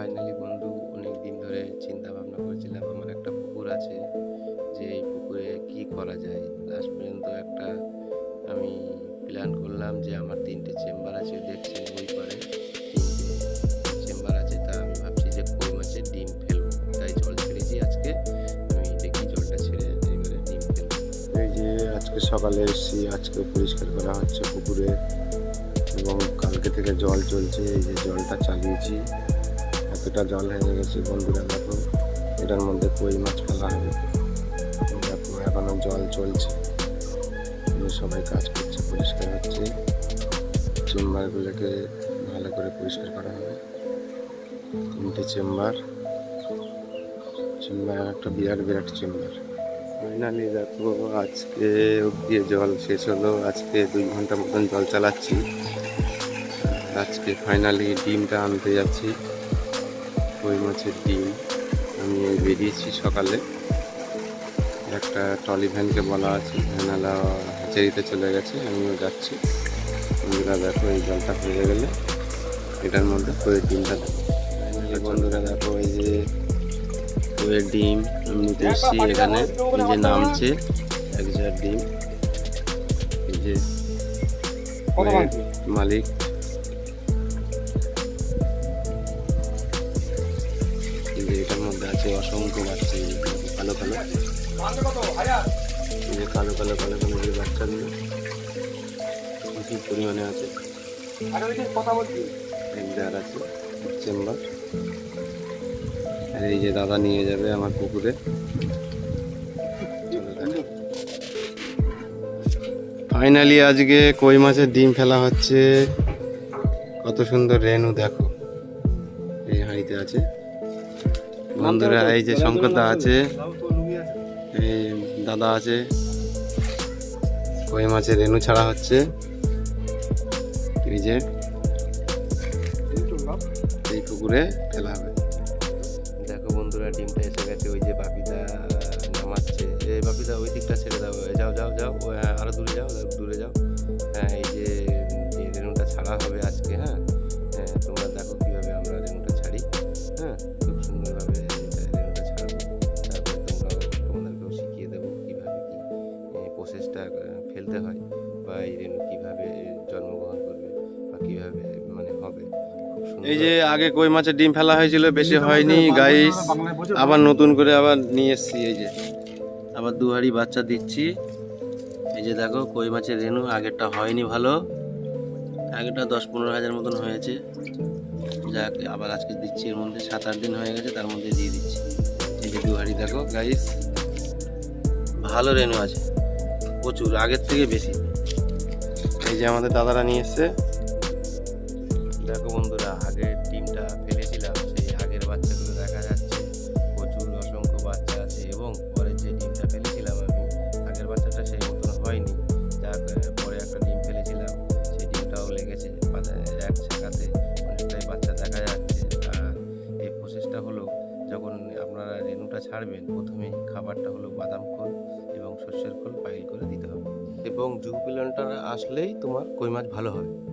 Finally বন্ধু অনেক দিন ধরে চিন্তা ভাবনা করেছিলাম, আমার একটা পুকুর আছে, যে এই পুকুরে কি করা যায়? লাস্ট পর্যন্ত একটা আমি প্ল্যান করলাম যে আমার তিনটে চেম্বার আছে দেখছেন ওই পারে চেম্বার আছে, তা আমি ভাবছি যে কই মাছের ডিম ফেলব? তাই জল ছেড়েছি আজকে। আমি দেখি জলটা ছেড়ে এবারে ডিম ফেলব। এই যে আজকে সকালে এসেছি, আজকে পরিষ্কার করা হচ্ছে পুকুরে এবং কালকে থেকে জল চলছে, এই যে জলটা চালিয়েছি। এতটা জল হয়ে গেছে বন্ধুরা দেখো। এটার মধ্যে কই মাছ ফেলা হবে? দেখো, এখনও জল চলছে। সবাই কাজ করছে, পরিষ্কার হচ্ছে। চেম্বারগুলোকে ভালো করে পরিষ্কার করা হবে। তিনটে চেম্বার। চেম্বার, একটা বিরাট বিরাট চেম্বার। ফাইনালি দেখো, আজকে অব্দি জল শেষ হলো। আজকে দুই ঘণ্টা মতন জল চালাচ্ছি। আজকে ফাইনালি ডিমটা আনতে যাচ্ছি। কই মাছের ডিম। আমি বেরিয়েছি সকালে। একটা টলি ভ্যানকে বলা আছে। ভ্যানালা হাজারিতে চলে গেছে। আমিও যাচ্ছি। বন্ধুরা দেখো এই জলটা হয়ে গেলে এটার মধ্যে কইয়ের ডিমটা দেবো। Finally বন্ধুরা দেখো এই যে কয়ের ডিম। আমি নিতে এসেছি এখানে। এই যে নামছে এক হাজার ডিম। এই যে মালিক। আছে, অসংখ্য বাচ্চা কালো কালো। যে কালো কালো কালো কালো যে বাচ্চাগুলো প্রচুর পরিমাণে আছে। একদার আছে, চেম্বার। আর এই যে দাদা নিয়ে যাবে আমার পুকুরে। ফাইনালি আজকে কই মাছের ডিম ফেলা হচ্ছে? কত সুন্দর রেনু দেখো। এই হাঁড়িতে আছে। বন্ধুরা এই যে শঙ্করদা আছে। এই দাদা আছে। কই মাছের রেনু ছাড়া হচ্ছে। এই যে এই পুকুরে ফেলা হবে। দেখো বন্ধুরা ডিমটা এসে গেছে ওই যে বাপিদা নামাচ্ছে। এই বাপিদা ওই দিকটা ছেড়ে দাও। যাও যাও যাও। হ্যাঁ, আরও দূরে যাও দূরে যাও। হ্যাঁ এই যে কীভাবে জন্মগ্রহণ করবে বা কীভাবে মানে হবে? এই যে আগে কই মাছের ডিম ফেলা হয়েছিল বেশি হয়নি গাইস আবার নতুন করে আবার নিয়ে এসছি এই যে। আবার দু হাঁড়ি বাচ্চা দিচ্ছি। এই যে দেখো কই মাছের রেনু আগেরটা হয়নি ভালো। আগেরটা দশ পনেরো হাজার মতন হয়েছে। যাক আবার আজকে দিচ্ছি এর মধ্যে সাত আট দিন হয়ে গেছে তার মধ্যে দিয়ে দিচ্ছি। এই যে দু হাঁড়ি দেখো গাইস ভালো রেনু আছে প্রচুর আগের থেকে বেশি। এই যে আমাদের দাদারা নিয়ে এসছে। দেখো বন্ধুরা, আগের ডিমটা ফেলেছিলাম সেই আগের বাচ্চাগুলো দেখা যাচ্ছে। প্রচুর অসংখ্য বাচ্চা আছে এবং পরে যে ডিমটা ফেলেছিলাম আমি, আগের বাচ্চাটা সেই মতন হয়নি। যাক পরে একটা ডিম ফেলেছিলাম, সেই ডিমটাও লেগেছে পাতা- এক শাখাতে। অনেকটাই বাচ্চা দেখা যাচ্ছে। আর এই প্রসেসটা হলো, যখন আপনারা রেনুটা ছাড়বেন, প্রথমেই খাবারটা হলো বাদাম খোল এবং শস্যের খোল পাইল করে এবং জুহু আসলেই তোমার কই মাছ ভালো হবে।